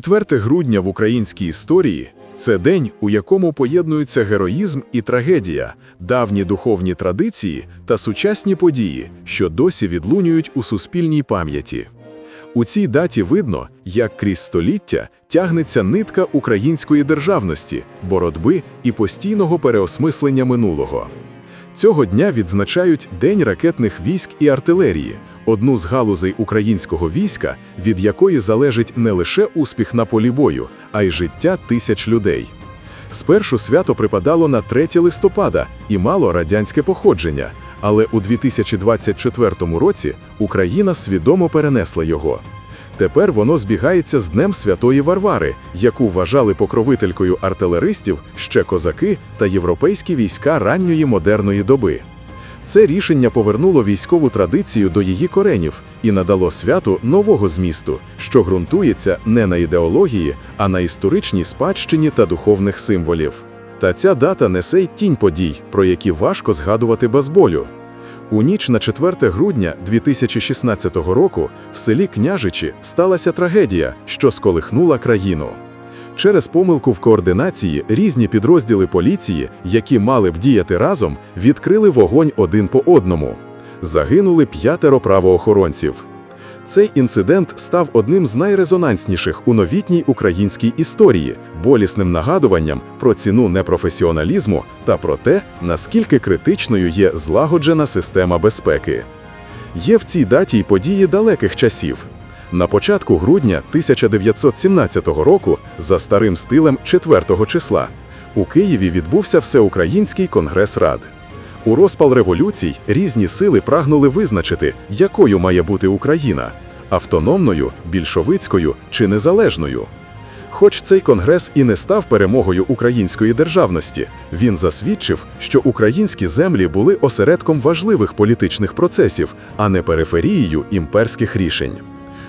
4 грудня в українській історії це день, у якому поєднуються героїзм і трагедія, давні духовні традиції та сучасні події, що досі відлунюють у суспільній пам'яті. У цій даті видно, як крізь століття тягнеться нитка української державності, боротьби і постійного переосмислення минулого. Цього дня відзначають День ракетних військ і артилерії, одну з галузей українського війська, від якої залежить не лише успіх на полі бою, а й життя тисяч людей. Спершу свято припадало на 3 листопада і мало радянське походження, але у 2024 році Україна свідомо перенесла його. Тепер воно збігається з Днем Святої Варвари, яку вважали покровителькою артилеристів ще козаки та європейські війська ранньої модерної доби. Це рішення повернуло військову традицію до її коренів і надало святу нового змісту, що ґрунтується не на ідеології, а на історичній спадщині та духовних символів. Та ця дата несе й тінь подій, про які важко згадувати без болю. У ніч на 4 грудня 2016 року в селі Княжичі сталася трагедія, що сколихнула країну. Через помилку в координації різні підрозділи поліції, які мали б діяти разом, відкрили вогонь один по одному. Загинули п'ятеро правоохоронців. Цей інцидент став одним з найрезонансніших у новітній українській історії, болісним нагадуванням про ціну непрофесіоналізму та про те, наскільки критичною є злагоджена система безпеки. Є в цій даті й події далеких часів. На початку грудня 1917 року, за старим стилем 4 числа, у Києві відбувся Всеукраїнський конгрес рад. У розпал революцій різні сили прагнули визначити, якою має бути Україна автономною, більшовицькою чи незалежною. Хоч цей конгрес і не став перемогою української державності, він засвідчив, що українські землі були осередком важливих політичних процесів, а не периферією імперських рішень.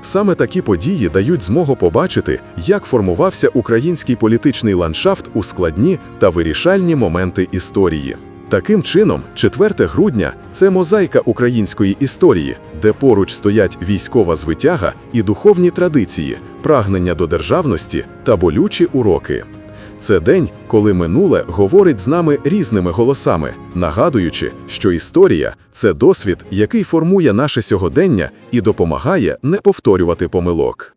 Саме такі події дають змогу побачити, як формувався український політичний ландшафт у складні та вирішальні моменти історії. Таким чином, 4 грудня це мозаїка української історії, де поруч стоять військова звитяга і духовні традиції, прагнення до державності та болючі уроки. Це день, коли минуле говорить з нами різними голосами, нагадуючи, що історія це досвід, який формує наше сьогодення і допомагає не повторювати помилок.